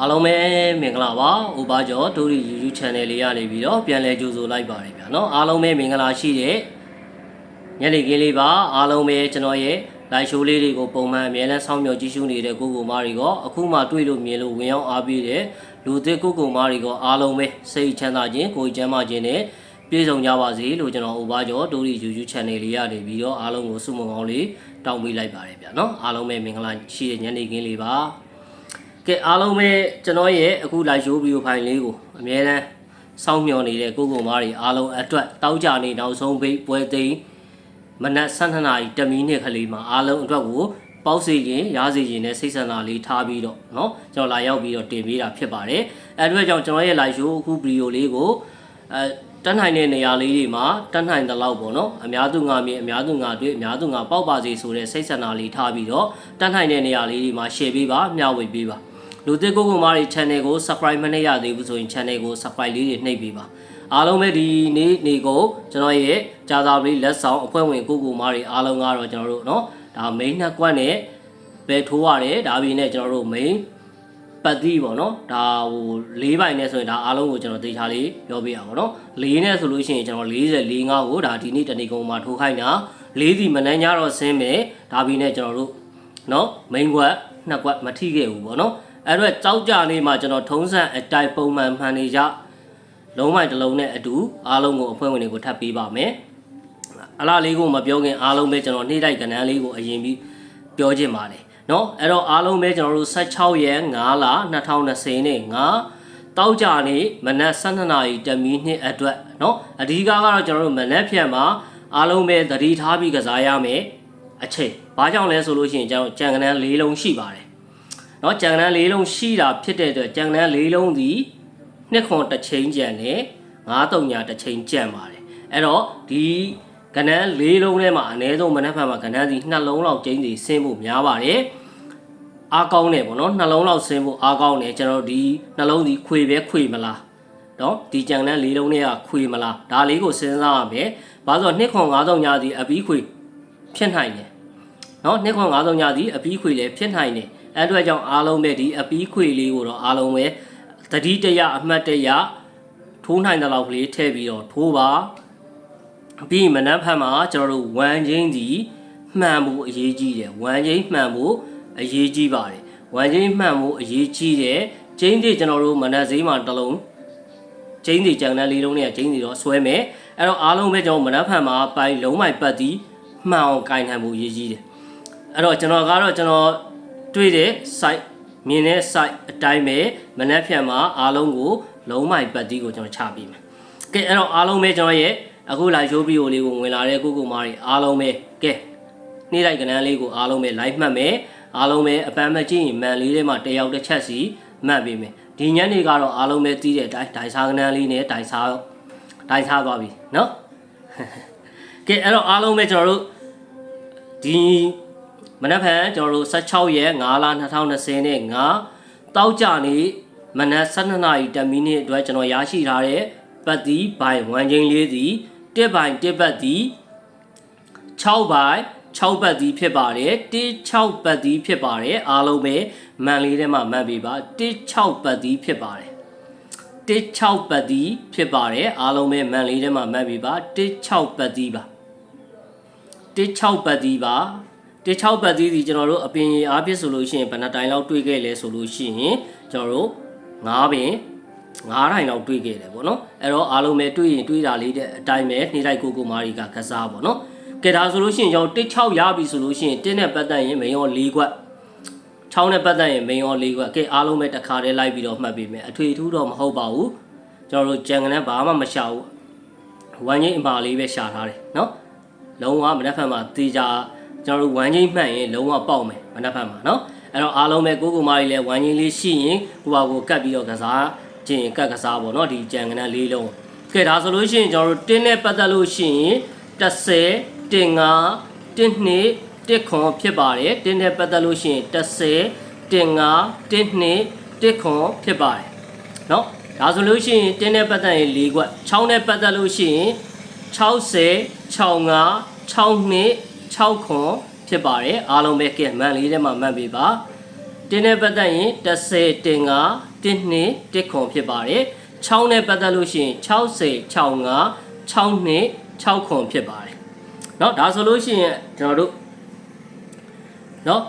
အားလုံးပဲမင်္ဂလာပါဥပါကျော်ဒိုရီ YouTube channel လေးရနေပြီးတော့ပြန်လဲကြိုဆိုလိုက်ပါတယ်ဗျာနော်အားလုံးပဲမင်္ဂလာရှိတဲ့ညနေခင်းလေးပါအားလုံးပဲကျွန်တော်ရဲ့ live show လေးတွေကိုပုံမှန်အမြဲတမ်းစောင့်မျှော်ကြည့်ရှုနေတဲ့ကိုကိုမာတွေကအခုမှတွေ့လို့မြင်လို့ဝင်ရောက်အားပေးတဲ့လူသစ်ကိုကိုမာတွေကအားလုံးပဲစိတ်ချမ်းသာခြင်းကိုယ်ကျန်းမာခြင်းနဲ့ပြည့်စုံကြပါစေလို့ကျွန်တော်ဥပါကျော်ဒိုရီ YouTube channel လေးရနေပြီးတော့အားလုံးကိုဆုမွန်ကောင်းလေးတောင်းပေးလိုက်ပါတယ်ဗျာနော်အားလုံးပဲမင်္ဂလာရှိတဲ့ညနေခင်းလေးပါ ကဲအားလုံးပဲကျွန်တော်ရဲ့အခု live show video file လေးကိုအများတန်းစောင့်မျှော်နေတဲ့ကိုကိုမားတွေအားလုံးအတွက်တောက်ကြနေနောက်ဆုံးပိတ်ပွဲသိမ်းမနက်7:00နာရီတမီနှစ်ခလေးမှာအားလုံးအတွက်ကိုပေါက်စီရင်ရားစီရင်နဲ့စိတ်ဆန္ဒလေးထားပြီးတော့เนาะကျွန်တော်လာရောက်ပြီးတော့တင်ပေးတာဖြစ်ပါတယ်အဲအတွက်ကြောင့်ကျွန်တော်ရဲ့ live show အခု video လေးကိုအဲတက်နိုင်တဲ့နေရာလေးတွေမှာတက်နိုင်တဲ့လောက်ပေါ့နော်အများသူငါမြင်အများသူငါတွေ့အများသူငါပေါက်ပါစေဆိုတဲ့စိတ်ဆန္ဒလေးထားပြီးတော့တက်နိုင်တဲ့နေရာလေးတွေမှာ share ပေးပါမျှဝေပေးပါ လူသစ်ကိုကိုမားတွေ channel ကို subscribe မနှိပ်ရသေးဘူးဆိုရင် channel ကို subscribe လေးတွေနှိပ်ပေးပါအားလုံးပဲဒီနေ့နေကိုကျွန်တော်ရဲ့ကြာသာပလေးလက်ဆောင်အဖွဲ့ဝင်ကိုကိုမားတွေအားလုံးကတော့ကျွန်တော်တို့เนาะဒါ main နှစ်ကွက်နဲ့ပဲထိုးရတယ်ဒါပြီးနဲ့ကျွန်တော်တို့ main ပတ်တိပေါ့နော်ဒါဟို၄ပိုင်နဲ့ဆိုရင်ဒါအားလုံးကိုကျွန်တော်သေချာလေးပြောပြရအောင်နော်၄နဲ့ဆိုလို့ရှိရင်ကျွန်တော်40 45ကိုဒါဒီနေ့တနေ့ကုန်မှာထိုးခိုင်းတာ၄စီမနှမ်းကြတော့ဆင်းမယ်ဒါပြီးနဲ့ကျွန်တော်တို့နော် main ကွက်နှစ်ကွက်မထိခဲ့ဘူးပေါ့နော် အဲ့တော့ကြောက်ကြလေးမှာကျွန်တော်ထုံးစံအတိုင်းပုံမှန်မှန်နေကြလုံးမိုင်တစ်လုံးနဲ့အတူအားလုံးကိုအဖွဲ့ဝင်တွေကိုထပ်ပေးပါမယ်အလားလေးကိုမပြောခင်အားလုံးပဲကျွန်တော်နှိမ့်တိုက်ကဏ္ဍလေးကိုအရင်ပြီးပြောချင်ပါတယ်เนาะအဲ့တော့အားလုံးပဲကျွန်တော်တို့16ရက်5လ2020နဲ့5တောက်ကြနေမနက်12နာရီတမီနှစ်အတွက်เนาะအဓိကကတော့ကျွန်တော်တို့မနက်ဖြန်မှာအားလုံးပဲသတိထားပြီးကစားရမယ်အချိန်ဘာကြောင့်လဲဆိုလို့ရှိရင်ကျွန်တော်ကြံကနန်း၄လုံးရှိပါတယ် เนาะကြံကနန်း၄လုံးရှိတာဖြစ်တဲ့အတွက်ကြံကနန်း၄လုံးဒီနှစ်ခွန်တစ်ချိန်ကြံနဲ့9တုံညာတစ်ချိန်ကြံပါတယ်အဲ့တော့ဒီကနန်း၄လုံးထဲမှာအနည်းဆုံးမနက်ဖြန်မှာကနန်းစီနှလုံးလောက်ကျင်းစီဆင်းဖို့များပါတယ်အားကောင်းတယ်ပေါ့နော်နှလုံးလောက်ဆင်းဖို့အားကောင်းတယ်ကျွန်တော်တို့ဒီနှလုံးစီခွေပဲခွေမလားနော်ဒီကြံတဲ့လေးလုံးတွေကခွေမလားဒါလေးကိုစဉ်းစားရမယ်ဘာလို့နှစ်ခွန်9000ညာစီအပီးခွေဖြစ်နိုင်တယ်နော်နှစ်ခွန်9000ညာစီအပီးခွေလည်းဖြစ်နိုင်တယ် အဲ့အတွက်ကြောင့်အားလုံးပဲဒီအပီးခွေလေးကိုတော့အားလုံးပဲတတိတရအမှတ်တရထိုးနိုင်တဲ့လောက်ကလေးထည့်ပြီးတော့ထိုးပါပြီးရင်မနက်ဖက်မှာကျွန်တော်တို့ဝမ်ချင်းစီမှန်ဖို့အရေးကြီးတယ်ဝမ်ချင်းမှန်ဖို့အရေးကြီးပါတယ်ဝမ်ချင်းမှန်ဖို့အရေးကြီးတယ်ကျင်းတွေကျွန်တော်တို့မနက်ဈေးမှာတစ်လုံးကျင်းတွေကြံတဲ့လေးလုံးနဲ့ကျင်းတွေတော့ဆွဲမယ်အဲ့တော့အားလုံးပဲကျွန်တော်မနက်ဖက်မှာပိုင်လုံးမိုက်ပတ်ပြီးမှန်အောင်ကင်နိုင်ဖို့အရေးကြီးတယ်အဲ့တော့ကျွန်တော်ကတော့ကျွန်တော် တွေ့တဲ့ site မြင်တဲ့ site အတိုင်းပဲမနက်ဖြန်မှာအားလုံးကိုလုံးမိုက်ပတ်တီးကိုကျွန်တော်ချပေးမယ်။ကဲအဲ့တော့အားလုံးပဲကျွန်တော်ရဲ့အခုလာရှိုးဗီဒီယိုလေးကိုဝင်လာတဲ့ကိုကိုမားတွေအားလုံးပဲကဲနေ့လိုက်ကဏ္ဍလေးကိုအားလုံးပဲ live မှတ်မယ်အားလုံးပဲအပန်းမကြည့်ရင်မန်လေးထဲမှာတယောက်တစ်ချက်စီမှတ်ပေးမယ်ဒီညနေကတော့အားလုံးပဲတီးတဲ့အတိုင်းဒိုင်စားကဏ္ဍလေးနဲ့ဒိုင်စားဒိုင်စားသွားပြီနော်ကဲအဲ့တော့အားလုံးပဲကျွန်တော်တို့ဒီ မနက်ဖြန်ကျွန်တော်တို့16ရက်5လ2020နဲ့5တောက်ကြနေမနက်12နာရီ10မိနစ်အတွက်ကျွန်တော်ရရှိထားတဲ့ပတ်တီဘိုင်1ချင်းလေးစီ1ဘိုင်1ပတ်တီ6ဘိုင်6ပတ်တီဖြစ်ပါတယ်16ပတ်တီဖြစ်ပါတယ်အားလုံးပဲမန်လေးထဲမှာမှတ်ပေးပါ16ပတ်တီဖြစ်ပါတယ်16ပတ်တီဖြစ်ပါတယ်အားလုံးပဲမန်လေးထဲမှာမှတ်ပေးပါ16ပတ်တီပါ16ပတ်တီပါ 16ပတ်တီစီကျွန်တော်တို့အပင်အားဖြစ်ဆိုလို့ရှိရင်ဘယ်နှတိုင်လောက်တွေးခဲ့လဲဆိုလို့ရှိရင်ကျွန်တော်တို့9ပင်9တိုင်လောက်တွေးခဲ့တယ်ပေါ့နော်အဲ့တော့အားလုံးပဲတွေးရင်တွေးတာလေးတဲ့အတိုင်းပဲနှိမ့်လိုက်ကိုကိုမာရီကကစားပေါ့နော်ကဲဒါဆိုလို့ရှိရင်ကျွန်တော်16ရပြီဆိုလို့ရှိရင်တင်းနဲ့ပတ်သက်ရင်မင်းရော၄ခွက်6နဲ့ပတ်သက်ရင်မင်းရော၄ခွက်ကဲအားလုံးပဲတစ်ခါတည်းလိုက်ပြီးတော့မှတ်ပေးမယ်အထွေထူးတော့မဟုတ်ပါဘူးကျွန်တော်တို့ကြံကနေဘာမှမရှာဘူးဝမ်းကြီးအမာလေးပဲရှာထားတယ်နော်လုံးဝမနက်ဖြန်မှာတေချာ ကျွန်တော်တို့ဝမ်းကြီးမှတ်ရင်လုံးဝပေါက်မယ်မနက်ဖြန်မှာနော်အဲ့တော့အားလုံးပဲကိုကိုမာကြီးလည်းဝမ်းကြီးလေးရှိရင်ကိုပါကိုကတ်ပြီးတော့ကစားခြင်းကတ်ကစားပေါ့နော်ဒီကြံကနန်းလေးလုံးကဲဒါဆိုလို့ရှိရင်ကျွန်တော်တို့တင်းနဲ့ပတ်သက်လို့ရှိရင်30တင်5တင်2တစ်ခွန်ဖြစ်ပါတယ်တင်းနဲ့ပတ်သက်လို့ရှိရင်30တင်5တင်2တစ်ခွန်ဖြစ်ပါတယ်နော်ဒါဆိုလို့ရှိရင်တင်းနဲ့ပတ်သက်ရင်၄ခွက်6နဲ့ပတ်သက်လို့ရှိရင်60 65 62 6ခွန်ဖြစ်ပါတယ်အားလုံးပဲကဲမန်လေးထဲမှာမှတ်ပေးပါ တင်းနဲ့ပတ်သက်ရင်30တင်က1နှစ်1ခွန်ဖြစ်ပါတယ်6နဲ့ပတ်သက်လို့ရှိရင်60 65 6နှစ်6ခွန်ဖြစ်ပါတယ်เนาะဒါဆိုလို့ရှိရင်ကျွန်တော်တို့เนาะ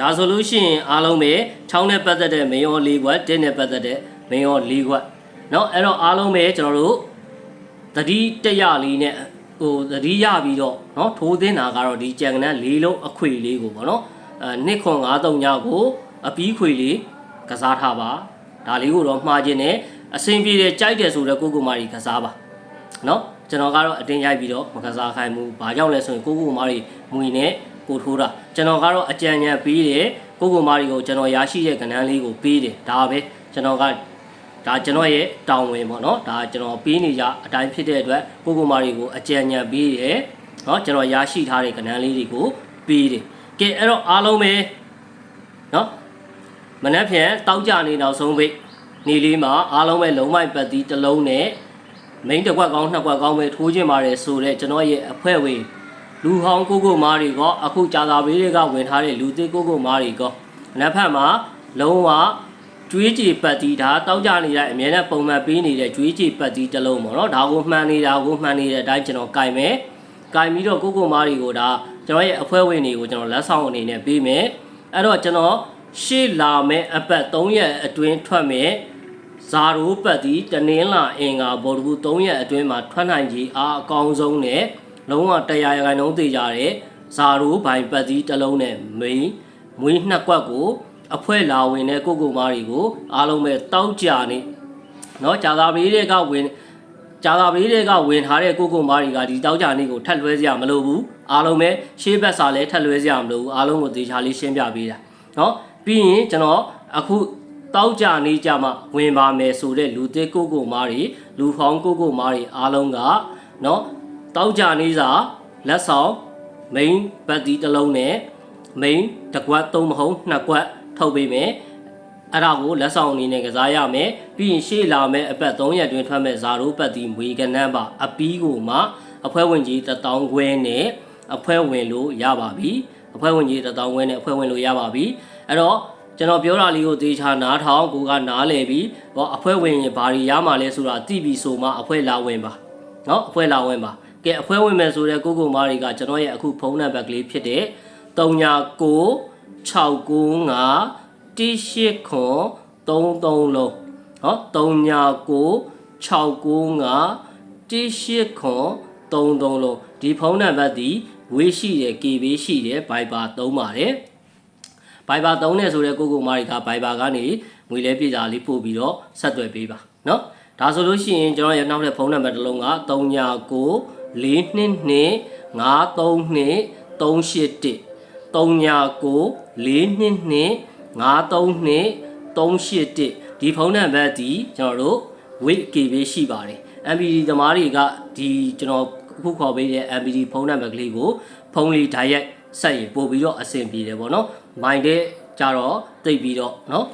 ဒါဆိုလို့ရှိရင်အားလုံးပဲ6နဲ့ပတ်သက်တဲ့မင်းရော၄ခွက်1နဲ့ပတ်သက်တဲ့မင်းရော၄ခွက်เนาะအဲ့တော့အားလုံးပဲကျွန်တော်တို့တတိတရလေးနဲ့ ဟိုတတိရပြီးတော့เนาะထိုးသင်းတာကတော့ဒီကြံကနန်း၄လုံးအခွေလေးကိုပေါ့เนาะအဲနှစ်ခွန်53ညကိုအပီးခွေလေးကစားထားပါဒါလေးကိုတော့မှားခြင်းနဲ့အဆင်ပြေတယ်ကြိုက်တယ်ဆိုတော့ကိုကိုမာရီကစားပါเนาะကျွန်တော်ကတော့အတင်းရိုက်ပြီးတော့မကစားခိုင်းဘူးဘာကြောင့်လဲဆိုရင်ကိုကိုမာရီမွေနဲ့ကိုထိုးတာကျွန်တော်ကတော့အကြံဉာဏ်ပေးတယ်ကိုကိုမာရီကိုကျွန်တော်ရရှိတဲ့ကဏ္ဍလေးကိုပေးတယ်ဒါပဲကျွန်တော်က ဒါကျွန်တော်ရဲ့တောင်းဝင်ပေါ့နော်ဒါကျွန်တော်ပေးနေကြအတိုင်းဖြစ်တဲ့အတွက်ကိုကိုမာတွေကိုအကြံဉာဏ်ပေးရယ်နော်ကျွန်တော်ရရှိထားတဲ့ကဏ္ဍလေးတွေကိုပေးတယ်ကဲအဲ့တော့အားလုံးပဲနော်မနက်ဖြန်တောက်ကြနေနောက်ဆုံးပိတ်နေလေးမှာအားလုံးပဲလုံးမိုက်ပတ်သီးတစ်လုံးနဲ့မိန်တစ်ခွက်ကောင်းနှစ်ခွက်ကောင်းပဲထိုးခြင်းပါတယ်ဆိုတော့ကျွန်တော်ရဲ့အဖွဲ့ဝင်လူဟောင်းကိုကိုမာတွေကအခုကြာသာပေးတွေကဝင်ထားတဲ့လူသစ်ကိုကိုမာတွေကနက်ဖက်မှာလုံးဝ ကျွေးကြည်ပတ်တီဒါတောက်ကြနေတဲ့အမြဲတမ်းပုံမှန်ပေးနေတဲ့ကျွေးကြည်ပတ်တီတစ်လုံးပေါ့နော်ဒါကိုမှန်နေတာကိုမှန်နေတဲ့အတိုင်းကျွန်တော်ကင်မယ်ကင်ပြီးတော့ကိုကိုမားတွေကိုဒါကျွန်တော်ရဲ့အဖွဲ့ဝင်တွေကိုကျွန်တော်လက်ဆောင်အနေနဲ့ပေးမယ်အဲ့တော့ကျွန်တော်ရှေ့လာမယ့်အပတ်3ရက်အတွင်းထွက်မယ်ဇာရိုးပတ်သည်တနင်္လာအင်္ဂါဗုဒ္ဓဘူး3ရက်အတွင်းမှာထွက်နိုင်ကြီးအားအကောင်းဆုံးနဲ့လုံးဝတရားရခိုင်နှုန်းသိကြတဲ့ဇာရိုးဘိုင်ပတ်သည်တစ်လုံးနဲ့မိန်မွေးနှစ်ကွက်ကို အဖွဲလာဝင်တဲ့ကိုကိုမားတွေကိုအားလုံးပဲတောက်ကြနေเนาะဂျာသာဘေးတွေကဝင်ဂျာသာဘေးတွေကဝင်ထားတဲ့ကိုကိုမားတွေကဒီတောက်ကြနေကိုထပ်လွှဲစရာမလိုဘူးအားလုံးပဲရှေးဘက်စာလည်းထပ်လွှဲစရာမလိုဘူးအားလုံးကိုသေချာလေးရှင်းပြပေးတာเนาะပြီးရင်ကျွန်တော်အခု တောက်ကြနေကြမှာဝင်ပါမယ်ဆိုတဲ့လူသစ်ကိုကိုမားတွေလူဟောင်းကိုကိုမားတွေအားလုံးကเนาะတောက်ကြနေစာလက်ဆောင် main ဘတ်တီတစ်လုံးနဲ့ main တစ်ကွက်သုံးမဟုတ်နှစ်ကွက် ထုတ်ပေးမယ်အဲ့ဒါကိုလက်ဆောင်အနေနဲ့ကစားရမယ်ပြီးရင်ရှေ့လာမယ်အပတ်3ရက်တွင်ထွက်မဲ့ဇာရိုးပတ်တီမွေကနန်းပါအပီးကိုမှအဖွဲ့ဝင်ကြီး1000ခွဲနဲ့အဖွဲ့ဝင်လို့ရပါပြီအဖွဲ့ဝင်ကြီး1000ခွဲနဲ့အဖွဲ့ဝင်လို့ရပါပြီအဲ့တော့ ကျွန်တော်ပြောတာလေးကိုသေချာနားထောင်ကိုကနားလည်ပြီးဟောအဖွဲ့ဝင်ရင်ဘာတွေရမှာလဲဆိုတာသိပြီဆိုမှအဖွဲ့လာဝင်ပါเนาะအဖွဲ့လာဝင်ပါကဲအဖွဲ့ဝင်မယ်ဆိုတဲ့ကိုကိုမားတွေကကျွန်တော်ရဲ့အခုဖုန်းနံပါတ်ကလေးဖြစ်တဲ့ 399695 189 33လုံးဟော399695 189 33လုံးဒီဖုန်းနံပါတ်ဒီဝေးရှိတယ် KB ရှိတယ် Viber သုံးပါတယ် ဘိုင်ဘာသုံးနေဆိုတဲ့ကိုကိုမာရီကဘိုင်ဘာကနေငွေလဲပြည်စာလေးပို့ပြီးတော့ဆက်သွယ်ပေးပါเนาะဒါဆိုလို့ရှိရင်ကျွန်တော်ရဲ့နောက်တဲ့ဖုန်းနံပါတ်တစ်လုံးက39 422 532 381 39 422 532 381ဒီဖုန်းနံပါတ်ဒီကျွန်တော်တို့ weight KB ရှိပါတယ် MPD သမားတွေကဒီကျွန်တော်အခုခေါ်ပေးတဲ့ MPD ဖုန်းနံပါတ်ကလေးကိုဖုန်းလေး direct ဆက်ရင်ပို့ပြီးတော့အဆင်ပြေတယ်ပေါ့နော်။ mind တဲ့ကြတော့တိတ်ပြီးတော့နော်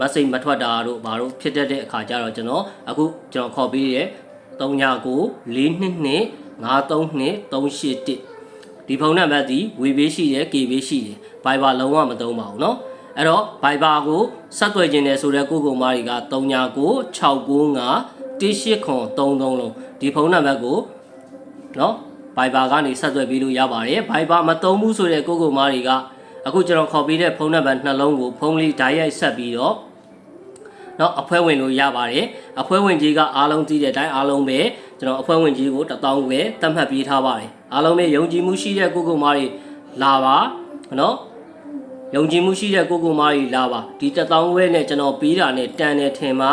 message မထွက်တာတို့ဘာတို့ဖြစ်တတ်တဲ့အခါကျတော့ကျွန်တော်အခုကျွန်တော်ခေါ်ပေးတဲ့39 422 532 381 ဒီဖုန်းနံပါတ်ဒီဝေဘေးရှိတယ် KB ရှိတယ် Viber လုံးဝမသုံးပါဘူးเนาะအဲ့တော့ Viber ကိုဆက်သွယ်ခြင်းနဲ့ဆိုတဲ့ကိုကိုမားတွေက39 695 18933လုံးဒီဖုန်းနံပါတ်ကိုเนาะ Viber ကနေဆက်သွယ်ပြီးလို့ရပါတယ် Viber မသုံးဘူးဆိုတဲ့ကိုကိုမားတွေကအခုကျွန်တော်ခေါ်ပေးတဲ့ဖုန်းနံပါတ်နှလုံးကိုဖုန်းလေးဓာတ်ရိုက်ဆက်ပြီးတော့เนาะအဖွဲဝင်လို့ရပါတယ်အဖွဲဝင်ကြီးကအားလုံးသိတဲ့အတိုင်းအားလုံးပဲ ကျွန်တော်အဖွဲ့ဝင်ကြီးကို1000ပဲသတ်မှတ်ပေးထားပါတယ်အားလုံးပဲယုံကြည်မှုရှိတဲ့ကိုကိုမားတွေလာပါနော်ယုံကြည်မှုရှိတဲ့ကိုကိုမားတွေလာပါဒီ1000ဝဲနဲ့ကျွန်တော်ပေးတာနဲ့တန်တယ်ထင်မှာ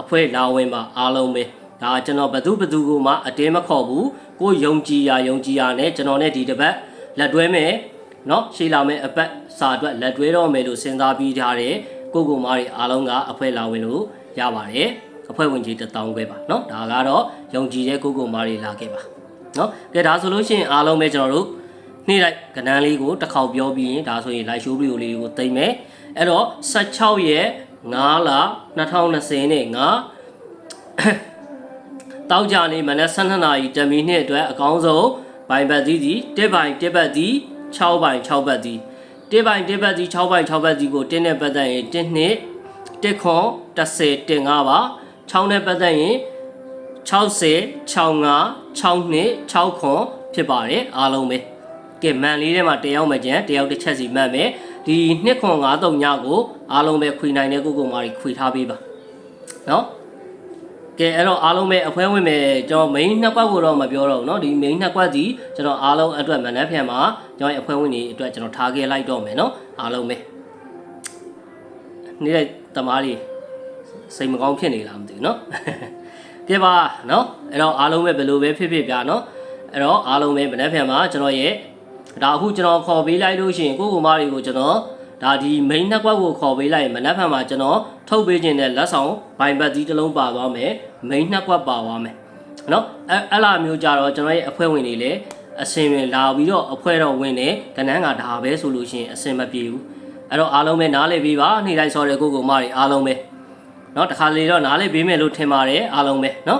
အဖွဲလာဝင်ပါအားလုံးပဲဒါကျွန်တော်ဘသူဘသူကိုမှအတင်းမခေါ်ဘူးကိုယုံကြည်ရာယုံကြည်ရာနဲ့ကျွန်တော်နဲ့ဒီတစ်ပတ်လက်တွဲမယ်နော်ရှေ့လာမယ်အပတ်စာအတွက်လက်တွဲတော့မယ်လို့စဉ်းစားပြီးထားတယ်ကိုကိုမားတွေအားလုံးကအဖွဲလာဝင်လို့ရပါတယ် အဖွဲ့ဝင်ကြီး1000ပဲပါเนาะဒါကတော့ယုံကြည်တဲ့ကိုကိုမားတွေလာခဲ့ပါเนาะကဲဒါဆိုလို့ရှိရင်အားလုံးပဲကျွန်တော်တို့နေ့လိုက်ကဏ္ဍလေးကိုတစ်ခေါက်ပြောပြီးရင်ဒါဆိုရင် live show video လေးကိုသိမ့်မယ်အဲ့တော့16ရက်9လ2020နဲ့9တောက်ကြနေမနက်12နာရီတမီနှစ်အတွက်အကောင်းဆုံးဘိုင်ဘတ်သီးသည်1ဘိုင်1ဘတ်သီး6ဘိုင်6ဘတ်သီး 1ပိုင်း1ဘတ်စီ6ပိုင်း6ဘတ်စီကိုတင်းနဲ့ပတ်သက်ရင်1နှစ်1ခွန်10တင် 5ပါ6နဲ့ပတ်သက်ရင်60 65 6နှစ်6ခွန်ဖြစ်ပါတယ်အားလုံးပဲကဲမန်လေးထဲမှာတယောက်မကျန်တယောက်တစ်ချက်စီမှတ်မယ်ဒီနှစ်ခွန်53ညကိုအားလုံးပဲခွေနိုင်တဲ့ကိုကိုမာကြီးခွေထားပေးပါနော်ကဲအဲ့တော့အားလုံးပဲအဖွဲဝင်မယ်ကျွန်တော် main နှစ်ကွက်ကိုတော့မပြောတော့ဘူးเนาะဒီ main နှစ်ကွက်စီကျွန်တော်အားလုံးအတွက်မနက်ဖြန်မှာကျွန်တော်ရဲ့အဖွဲဝင်တွေအတွက်ကျွန်တော်ထားခဲ့လိုက်တော့မယ်เนาะအားလုံးပဲနေတဲ့တမားလေး စိတ်မကောင်းဖြစ်နေလားမသိဘူးเนาะ ကဲပါเนาะအဲ့တော့အားလုံးပဲဘယ်လိုပဲဖြစ်ဖြစ်ပြเนาะအဲ့တော့အားလုံးပဲမနက်ဖြန်မှာကျွန်တော်ရဲ့ဒါအခုကျွန်တော်ခေါ်ပေးလိုက်လို့ရှိရင်ကိုကိုမားတွေကိုကျွန်တော်ဒါဒီ main နှစ်ကွက်ကိုခေါ်ပေးလိုက်ရင်မနက်ဖြန်မှာကျွန်တော်ထုတ်ပေးခြင်းတဲ့လက်ဆောင်ဘိုင်ဘတ်ကြီးတစ်လုံးပါသွားမယ် main နှစ်ကွက်ပါသွားမယ်နော်အဲအဲ့လာမျိုးကြတော့ကျွန်တော်ရဲ့အဖွဲ့ဝင်တွေလည်းအစင်ဝင်လာပြီးတော့အဖွဲ့တော်ဝင်တယ်ကနန်းကဒါပဲဆိုလို့ရှိရင်အစင်မပြေဘူးအဲ့တော့အားလုံးပဲနားလည်ပြီးပါနေ့တိုင်းဆော်တဲ့ကိုကိုမတွေအားလုံးပဲ เนาะတခါလေတော့နားလည်ပေးမယ်လို့ထင်ပါတယ်အားလုံးပဲเนาะ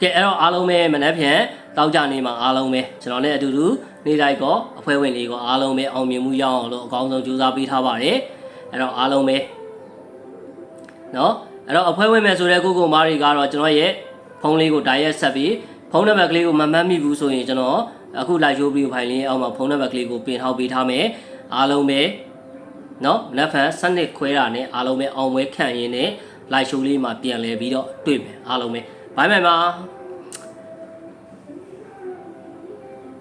ကဲအဲ့တော့အားလုံးပဲမနေ့ပြန်တောက်ကြနေမှာအားလုံးပဲကျွန်တော်လည်းအတူတူနေ့တိုင်းကောအဖွဲ့ဝင်လေးကောအားလုံးပဲအောင်မြင်မှုရအောင်လို့အကောင်းဆုံးကြိုးစားပေးထားပါတယ်အဲ့တော့အားလုံးပဲเนาะအဲ့တော့အဖွဲ့ဝင်မယ်ဆိုတဲ့ကိုကိုမားတွေကတော့ကျွန်တော်ရဲ့ဖုန်းလေးကိုဒါရက်ဆက်ပြီးဖုန်းနံပါတ်ကလေးကိုမမှတ်မိဘူးဆိုရင်ကျွန်တော်အခုလိုက်ရိုးပြီးဖိုင်လေးအောက်မှာဖုန်းနံပါတ်ကလေးကိုပြင်ထောက်ပေးထားမယ်အားလုံးပဲ နော်မနက်ဖြန်စနစ်ခွဲတာနဲ့အားလုံးပဲအောင်ပွဲခံရင်းနဲ့လိုက်ရှိုးလေးမှာပြန်လဲပြီးတော့တွေ့မယ်အားလုံးပဲဘိုင်းမိုင်ပါ